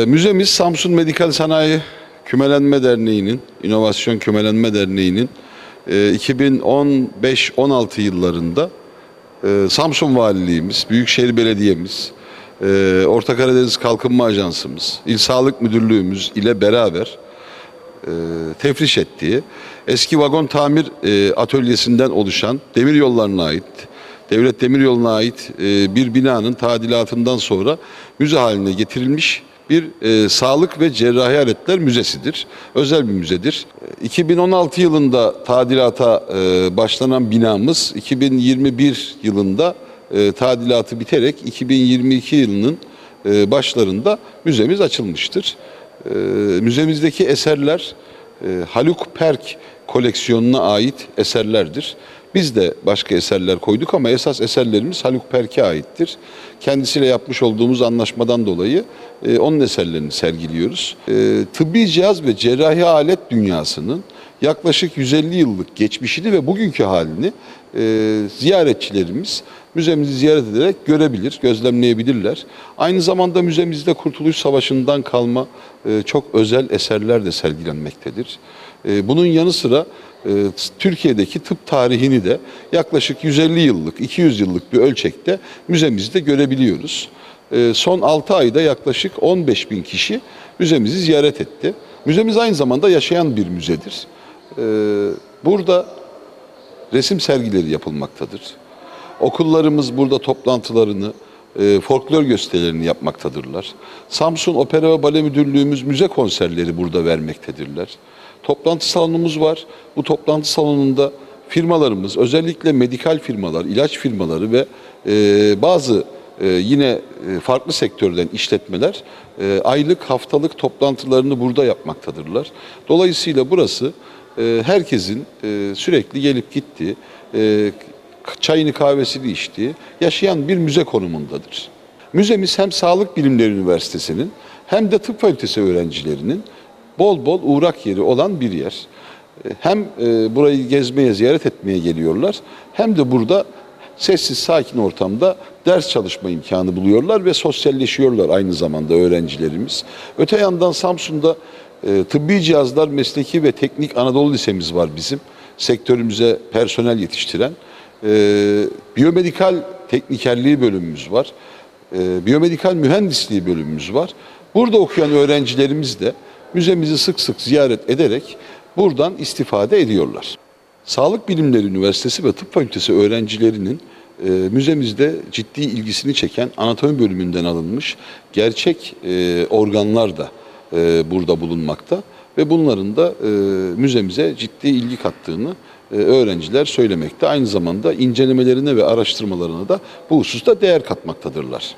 E, Müzemiz Samsun Medikal Sanayi Kümelenme Derneği'nin, İnovasyon Kümelenme Derneği'nin e, 2015-16 yıllarında e, Samsun Valiliğimiz, Büyükşehir Belediye'miz, e, Orta Karadeniz Kalkınma Ajansımız, İl Sağlık Müdürlüğümüz ile beraber e, tefriş ettiği eski vagon tamir e, atölyesinden oluşan demir yollarına ait, devlet demir yoluna ait e, bir binanın tadilatından sonra müze haline getirilmiş bir e, sağlık ve cerrahi aletler müzesidir. Özel bir müzedir. E, 2016 yılında tadilata e, başlanan binamız 2021 yılında e, tadilatı biterek 2022 yılının e, başlarında müzemiz açılmıştır. E, müzemizdeki eserler e, Haluk Perk koleksiyonuna ait eserlerdir. Biz de başka eserler koyduk ama esas eserlerimiz Haluk Perk'e aittir. Kendisiyle yapmış olduğumuz anlaşmadan dolayı e, onun eserlerini sergiliyoruz. E, tıbbi cihaz ve cerrahi alet dünyasının yaklaşık 150 yıllık geçmişini ve bugünkü halini e, ziyaretçilerimiz müzemizi ziyaret ederek görebilir, gözlemleyebilirler. Aynı zamanda müzemizde Kurtuluş Savaşı'ndan kalma e, çok özel eserler de sergilenmektedir. E, bunun yanı sıra e, Türkiye'deki tıp tarihini de yaklaşık 150 yıllık, 200 yıllık bir ölçekte müzemizde görebiliyoruz. E, son 6 ayda yaklaşık 15 bin kişi müzemizi ziyaret etti. Müzemiz aynı zamanda yaşayan bir müzedir. E, burada resim sergileri yapılmaktadır. Okullarımız burada toplantılarını, e, folklor gösterilerini yapmaktadırlar. Samsun Opera ve Bale Müdürlüğümüz müze konserleri burada vermektedirler. Toplantı salonumuz var. Bu toplantı salonunda firmalarımız, özellikle medikal firmalar, ilaç firmaları ve e, bazı e, yine e, farklı sektörden işletmeler e, aylık, haftalık toplantılarını burada yapmaktadırlar. Dolayısıyla burası e, herkesin e, sürekli gelip gittiği, e, çayını kahvesini içtiği, yaşayan bir müze konumundadır. Müzemiz hem Sağlık Bilimleri Üniversitesi'nin hem de tıp fakültesi öğrencilerinin bol bol uğrak yeri olan bir yer. E, Hem burayı gezmeye, ziyaret etmeye geliyorlar hem de burada sessiz, sakin ortamda ders çalışma imkanı buluyorlar ve sosyalleşiyorlar aynı zamanda öğrencilerimiz. Öte yandan Samsun'da e, tıbbi cihazlar mesleki ve teknik Anadolu Lisemiz var bizim. Sektörümüze personel yetiştiren. E, biyomedikal teknikerliği bölümümüz var. E, biyomedikal mühendisliği bölümümüz var. Burada okuyan öğrencilerimiz de müzemizi sık sık ziyaret ederek buradan istifade ediyorlar. Sağlık Bilimleri Üniversitesi ve Tıp Fakültesi öğrencilerinin e, müzemizde ciddi ilgisini çeken anatomi bölümünden alınmış gerçek e, organlar da burada bulunmakta ve bunların da e, müzemize ciddi ilgi kattığını e, öğrenciler söylemekte. Aynı zamanda incelemelerine ve araştırmalarına da bu hususta değer katmaktadırlar.